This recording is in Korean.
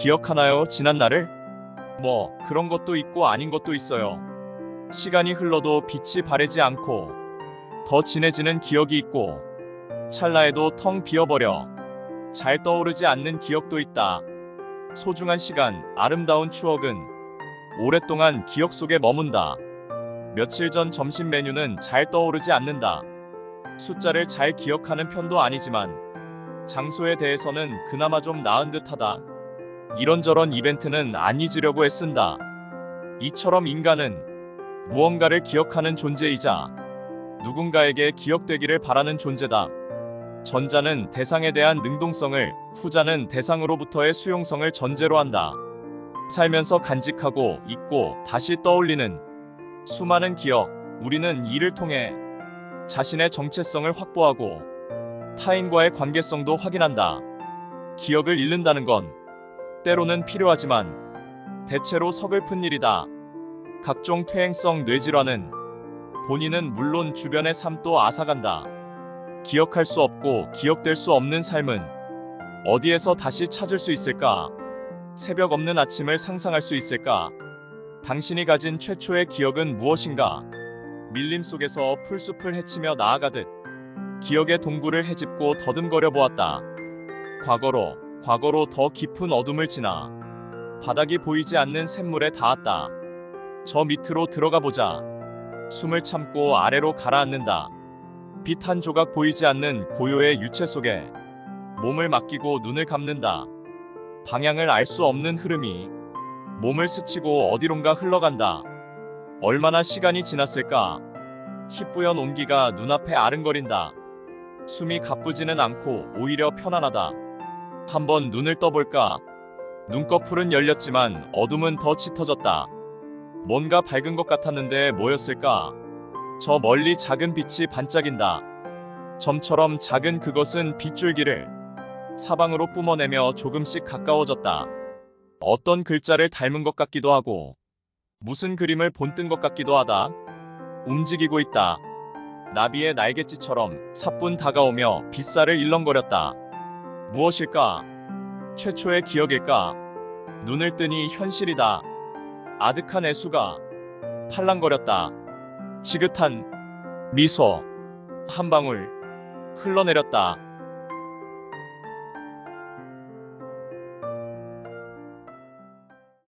기억하나요? 지난 날을? 뭐, 그런 것도 있고 아닌 것도 있어요. 시간이 흘러도 빛이 바래지 않고 더 진해지는 기억이 있고 찰나에도 텅 비어버려 잘 떠오르지 않는 기억도 있다. 소중한 시간, 아름다운 추억은 오랫동안 기억 속에 머문다. 며칠 전 점심 메뉴는 잘 떠오르지 않는다. 숫자를 잘 기억하는 편도 아니지만 장소에 대해서는 그나마 좀 나은 듯하다. 이런저런 이벤트는 안 잊으려고 애쓴다. 이처럼 인간은 무언가를 기억하는 존재이자 누군가에게 기억되기를 바라는 존재다. 전자는 대상에 대한 능동성을, 후자는 대상으로부터의 수용성을 전제로 한다. 살면서 간직하고 잊고 다시 떠올리는 수많은 기억, 우리는 이를 통해 자신의 정체성을 확보하고 타인과의 관계성도 확인한다. 기억을 잃는다는 건 때로는 필요하지만 대체로 서글픈 일이다. 각종 퇴행성 뇌질환은 본인은 물론 주변의 삶도 앗아간다. 기억할 수 없고 기억될 수 없는 삶은 어디에서 다시 찾을 수 있을까? 새벽 없는 아침을 상상할 수 있을까? 당신이 가진 최초의 기억은 무엇인가? 밀림 속에서 풀숲을 헤치며 나아가듯 기억의 동굴을 헤집고 더듬거려 보았다. 과거로, 과거로 더 깊은 어둠을 지나 바닥이 보이지 않는 샘물에 닿았다. 저 밑으로 들어가 보자. 숨을 참고 아래로 가라앉는다. 빛 한 조각 보이지 않는 고요의 유체 속에 몸을 맡기고 눈을 감는다. 방향을 알 수 없는 흐름이 몸을 스치고 어디론가 흘러간다. 얼마나 시간이 지났을까? 희뿌연 온기가 눈앞에 아른거린다. 숨이 가쁘지는 않고 오히려 편안하다. 한번 눈을 떠볼까? 눈꺼풀은 열렸지만 어둠은 더 짙어졌다. 뭔가 밝은 것 같았는데 뭐였을까? 저 멀리 작은 빛이 반짝인다. 점처럼 작은 그것은 빗줄기를 사방으로 뿜어내며 조금씩 가까워졌다. 어떤 글자를 닮은 것 같기도 하고 무슨 그림을 본뜬 것 같기도 하다. 움직이고 있다. 나비의 날갯짓처럼 사뿐 다가오며 빗살을 일렁거렸다. 무엇일까? 최초의 기억일까? 눈을 뜨니 현실이다. 아득한 애수가 팔랑거렸다. 지긋한 미소 한 방울 흘러내렸다.